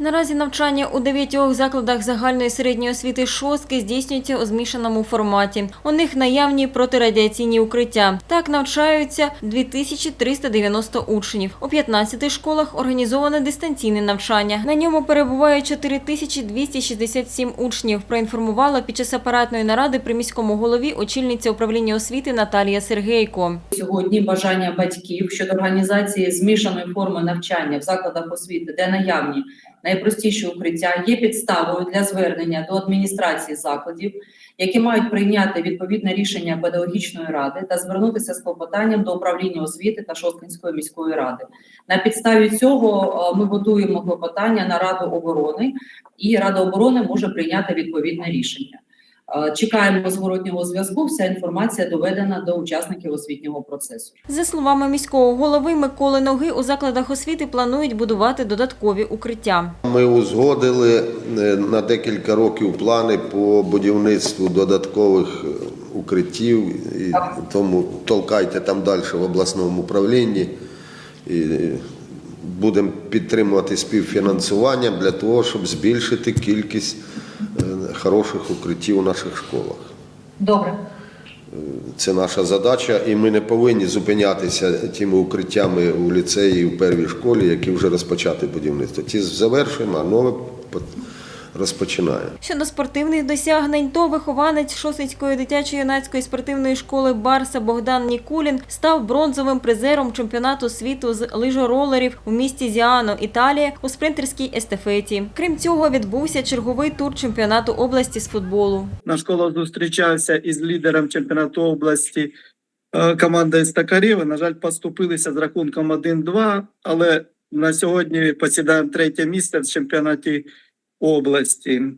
Наразі навчання у дев'ятьох закладах загальної середньої освіти шостки здійснюється у змішаному форматі. У них наявні протирадіаційні укриття. Так навчаються 2390 учнів. У 15 школах організоване дистанційне навчання. На ньому перебуває 4267 учнів. Проінформувала під час апаратної наради при міському голові очільниця управління освіти Наталія Сергейко. Сьогодні бажання батьків щодо організації змішаної форми навчання в закладах освіти, де наявні найпростіші укриття, є підставою для звернення до адміністрації закладів, які мають прийняти відповідне рішення педагогічної ради та звернутися з клопотанням до управління освіти та Шосткинської міської ради. На підставі цього е, ми готуємо клопотання на Раду оборони, і Рада оборони може прийняти відповідне рішення. Е, Чекаємо зворотнього зв'язку. Вся інформація доведена до учасників освітнього процесу. За словами міського голови Миколи Ноги, у закладах освіти планують будувати додаткові укриття. Ми узгодили е, на декілька років плани по будівництву додаткових е, укриттів, і тому толкайте там далі в обласному управлінні. І будемо підтримувати співфінансування для того, щоб збільшити кількість хороших укриттів у наших школах. Добре. Це наша задача, і ми не повинні зупинятися тими укриттями у ліцеї і в первій школі, які вже розпочати будівництво. Ті завершуємо, а нове по- розпочинаємо. Щодо спортивних досягнень, то вихованець Шосицької дитячо-юнацької спортивної школи Барса Богдан Нікулін став бронзовим призером чемпіонату світу з лижоролерів у місті Зіано, Італія, у спринтерській естафеті. Крім цього, відбувся черговий тур чемпіонату області з футболу. Наш школа зустрічався із лідером чемпіонату області е, командою Стакарів. На жаль, поступилися з рахунком 1-2, але на сьогодні посідаємо третє місце в чемпіонаті області.